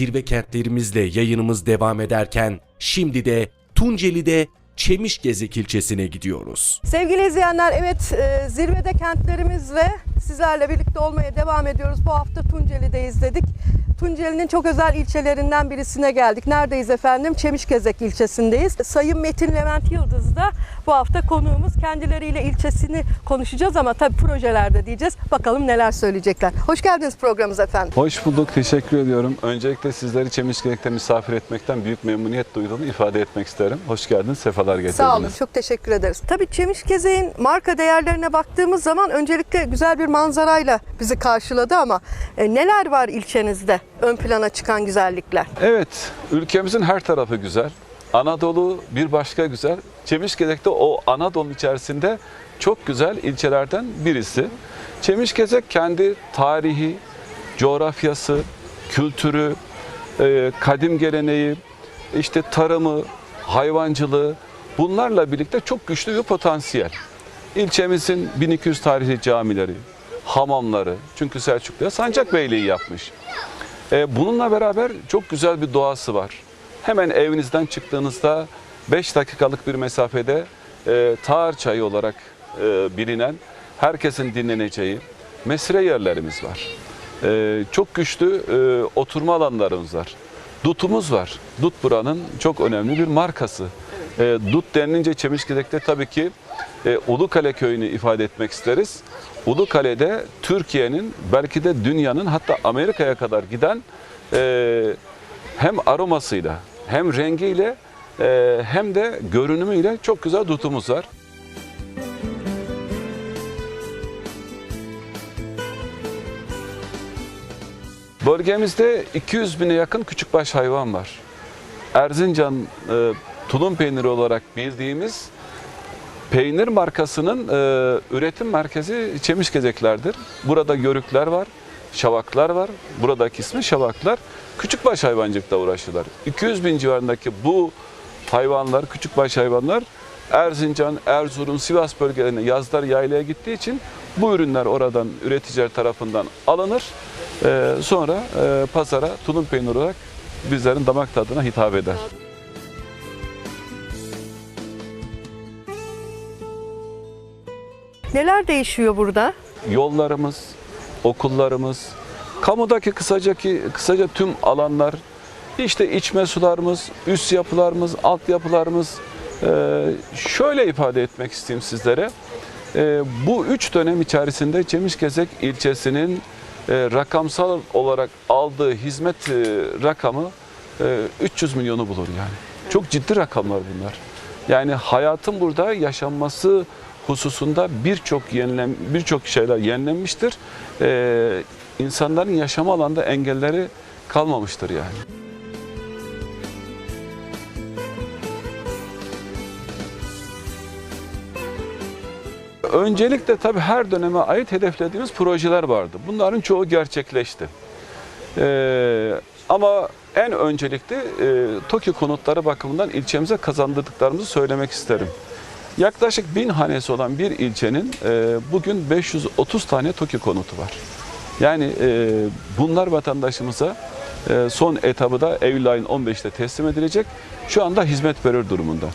zirve kentlerimizle yayınımız devam ederken şimdi de Tunceli'de Çemişgezek ilçesine gidiyoruz. Sevgili izleyenler evet e, zirvede kentlerimizle sizlerle birlikte olmaya devam ediyoruz. Bu hafta Tunceli'deyiz dedik. Tunceli'nin çok özel ilçelerinden birisine geldik. Neredeyiz efendim? Çemişgezek ilçesindeyiz. Sayın Metin Levent Yıldız da bu hafta konuğumuz. Kendileriyle ilçesini konuşacağız ama tabii projelerde diyeceğiz. Bakalım neler söyleyecekler. Hoş geldiniz programımıza efendim. Hoş bulduk, teşekkür ediyorum. Öncelikle sizleri Çemişgerek'te misafir etmekten büyük memnuniyet duyduğumu ifade etmek isterim. Hoş geldiniz, sefalar getirdiniz. Sağ olun, çok teşekkür ederiz. Tabii Çemişgezek'in marka değerlerine baktığımız zaman öncelikle güzel bir manzarayla bizi karşıladı ama e, neler var ilçenizde ön plana çıkan güzellikler? Evet, ülkemizin her tarafı güzel. Anadolu bir başka güzel. Çemişgezek de o Anadolu içerisinde çok güzel ilçelerden birisi. Çemişgezek kendi tarihi, coğrafyası, kültürü, e, kadim geleneği, işte tarımı, hayvancılığı bunlarla birlikte çok güçlü bir potansiyel. İlçemizin 1200 tarihli camileri, hamamları, çünkü Selçuklu'ya Sancakbeyliği yapmış. E, bununla beraber çok güzel bir doğası var. Hemen evinizden çıktığınızda 5 dakikalık bir mesafede e, Tağır Çayı olarak e, bilinen herkesin dinleneceği mesire yerlerimiz var. E, çok güçlü oturma alanlarımız var. Dutumuz var. Dut buranın çok önemli bir markası. E, Dut denilince Çemişgezek'te tabii ki e, Ulukale köyünü ifade etmek isteriz. Ulukale'de Türkiye'nin belki de dünyanın hatta Amerika'ya kadar giden e, hem aromasıyla hem rengiyle e, hem de görünümüyle çok güzel dutumuz var. Bölgemizde 200 bine yakın küçükbaş hayvan var. Erzincan e, tulum peyniri olarak bildiğimiz peynir markasının e, üretim merkezi Çemişgezekler'dir. Burada yörükler var, şavaklar var. Buradaki ismi şavaklar. Küçükbaş hayvancılıkla uğraşıyorlar. 200 bin civarındaki bu hayvanlar, küçükbaş hayvanlar Erzincan, Erzurum, Sivas bölgelerine yazlar yaylaya gittiği için bu ürünler oradan üreticiler tarafından alınır. E, sonra e, pazara tulum peyniri olarak bizlerin damak tadına hitap eder. Neler değişiyor burada? yollarımız, okullarımız, kamudaki kısaca ki kısaca tüm alanlar, işte içme sularımız, üst yapılarımız, alt yapılarımız. Ee, şöyle ifade etmek isteyeyim sizlere. Ee, bu üç dönem içerisinde Çemişgezek ilçesinin e, rakamsal olarak aldığı hizmet e, rakamı e, 300 milyonu bulur yani. Çok ciddi rakamlar bunlar. Yani hayatın burada yaşanması hususunda birçok yenilen birçok şeyler yenilenmiştir. Ee, insanların yaşama alanda engelleri kalmamıştır yani. Öncelikle tabii her döneme ait hedeflediğimiz projeler vardı. Bunların çoğu gerçekleşti. Ee, ama en öncelikli e, TOKİ konutları bakımından ilçemize kazandırdıklarımızı söylemek isterim. Yaklaşık bin hanesi olan bir ilçenin e, bugün 530 tane TOKİ konutu var. Yani e, bunlar vatandaşımıza e, son etabı da Eylül ayın 15'te teslim edilecek. Şu anda hizmet verir durumunda.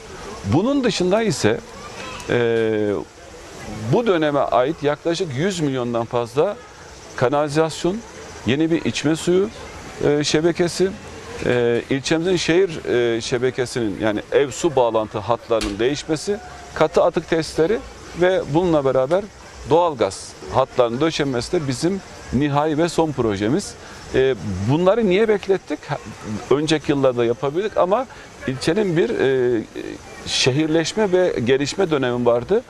Bunun dışında ise e, bu döneme ait yaklaşık 100 milyondan fazla kanalizasyon, yeni bir içme suyu e, şebekesi, e, ilçemizin şehir e, şebekesinin yani ev su bağlantı hatlarının değişmesi, katı atık testleri ve bununla beraber doğalgaz hatlarının döşenmesi de bizim nihai ve son projemiz. E, bunları niye beklettik? Önceki yıllarda yapabildik ama ilçenin bir e, şehirleşme ve gelişme dönemi vardı.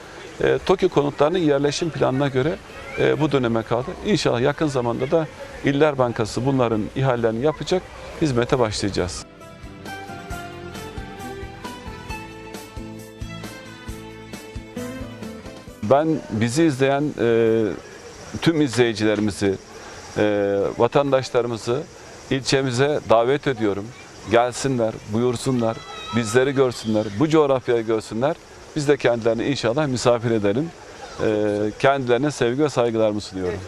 E, TOKİ konutlarının yerleşim planına göre e, bu döneme kaldı. İnşallah yakın zamanda da İller Bankası bunların ihalelerini yapacak, hizmete başlayacağız. Ben bizi izleyen e, tüm izleyicilerimizi, e, vatandaşlarımızı ilçemize davet ediyorum. Gelsinler, buyursunlar, bizleri görsünler, bu coğrafyayı görsünler. Biz de kendilerini inşallah misafir edelim. E, kendilerine sevgi ve saygılarımı sunuyorum.